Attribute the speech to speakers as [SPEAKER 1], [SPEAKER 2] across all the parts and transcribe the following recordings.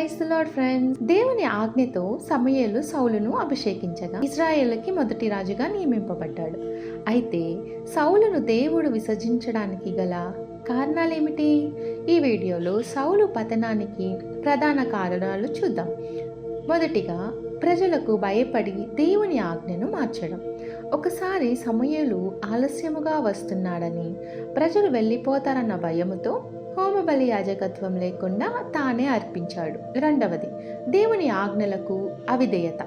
[SPEAKER 1] క్రైస్తలాడ్ friends దేవుని ఆజ్ఞతో సమయలు సౌలును అభిషేకించగా ఇస్రాయేల్కి మొదటి రాజుగా నియమింపబడ్డాడు. అయితే సౌలును దేవుడు విసర్జించడానికి గల కారణాలేమిటి? ఈ వీడియోలో సౌలు పతనానికి ప్రధాన కారణాలు చూద్దాం. మొదటిగా ప్రజలకు భయపడి దేవుని ఆజ్ఞను మార్చడం. ఒకసారి సమయలు ఆలస్యముగా వస్తున్నాడని ప్రజలు వెళ్ళిపోతారన్న భయముతో హోమబలి యాజకత్వం లేకుండా తానే అర్పించాడు. రెండవది దేవుని ఆజ్ఞలకు అవిధేయత.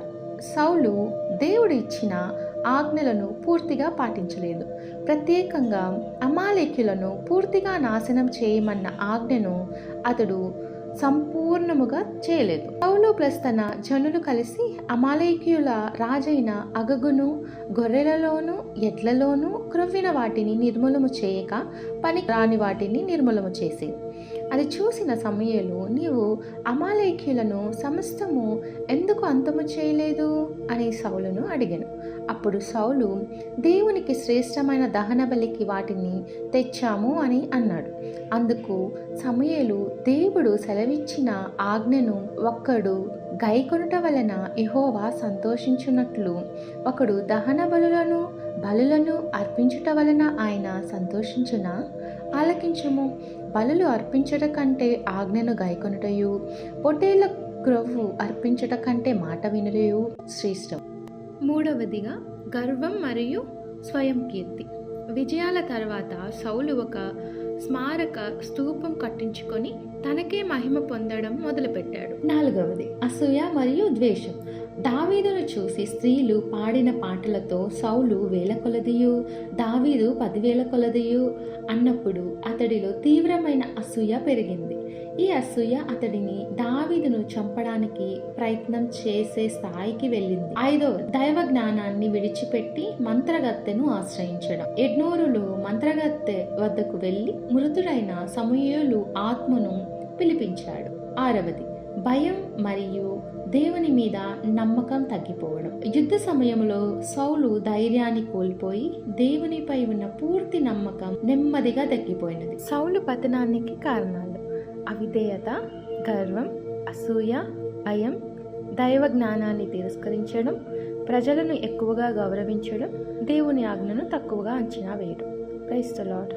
[SPEAKER 1] సౌలు దేవుడు ఇచ్చిన ఆజ్ఞలను పూర్తిగా పాటించలేదు. ప్రత్యేకంగా అమాలేక్యులను పూర్తిగా నాశనం చేయమన్న ఆజ్ఞను అతడు సంపూర్ణముగా చేయలేదు. పౌలు ప్లస్ తన జనులు కలిసి అమాలయకీయుల రాజైన అగగును గొర్రెలలోను ఎడ్లలోను క్రొవ్విన వాటిని నిర్మూలము చేయక పని రాని వాటిని నిర్మూలము చేసేది. అది చూసిన సమయంలో నీవు అమాలేఖ్యులను సమస్తము ఎందుకు అంతము చేయలేదు? అని సౌలును అడిగాను. అప్పుడు సౌలు దేవునికి శ్రేష్టమైన దహన బలికి వాటిని తెచ్చాము అని అన్నాడు. అందుకు సమయలు దేవుడు సెలవిచ్చిన ఆజ్ఞను ఒక్కడు గైకొనుట వలన ఇహోవా సంతోషించున్నట్లు ఒకడు దహన బలులను బలులను అర్పించుట వలన ఆయన సంతోషించునా? ఆలకించము. బలులు అర్పించట కంటే ఆజ్ఞను గైకొనుటయు పొట్టేళ్ళ క్రొవ్వు అర్పించట కంటే మాట వినుటయు శ్రేష్టం. మూడవదిగా గర్వం మరియు స్వయం కీర్తి. విజయాల తర్వాత సౌలు ఒక స్మారక స్తూపం కట్టించుకొని తనకే మహిమ పొందడం మొదలుపెట్టాడు. నాలుగవది అసూయ మరియు ద్వేషం. దావీదును చూసి స్త్రీలు పాడిన పాటలతో సౌలు వేల కొలదియు దావీదు పదివేల కొలదియు అన్నప్పుడు అతడిలో తీవ్రమైన అసూయ పెరిగింది. ఈ అసూయ అతడిని దావీదును చంపడానికి ప్రయత్నం చేసే స్థాయికి వెళ్ళింది. ఐదవ దైవ జ్ఞానాన్ని విడిచిపెట్టి మంత్రగత్తెను ఆశ్రయించడం. ఎడ్నూరులో మంత్రగత్తె వద్దకు వెళ్ళి మృతుడైన సమూహలు ఆత్మను పిలిపించాడు. ఆరవది భయం మరియు దేవుని మీద నమ్మకం తగ్గిపోవడం. యుద్ధ సమయంలో సౌలు ధైర్యాన్ని కోల్పోయి దేవునిపై ఉన్న పూర్తి నమ్మకం నెమ్మదిగా తగ్గిపోయినది సౌలు పతనానికి కారణాలు అవిధేయత గర్వం అసూయ భయం దైవ జ్ఞానాన్ని తిరస్కరించడం ప్రజలను ఎక్కువగా గౌరవించడం దేవుని ఆజ్ఞను తక్కువగా అంచనా వేయడం. క్రైస్తలాడ్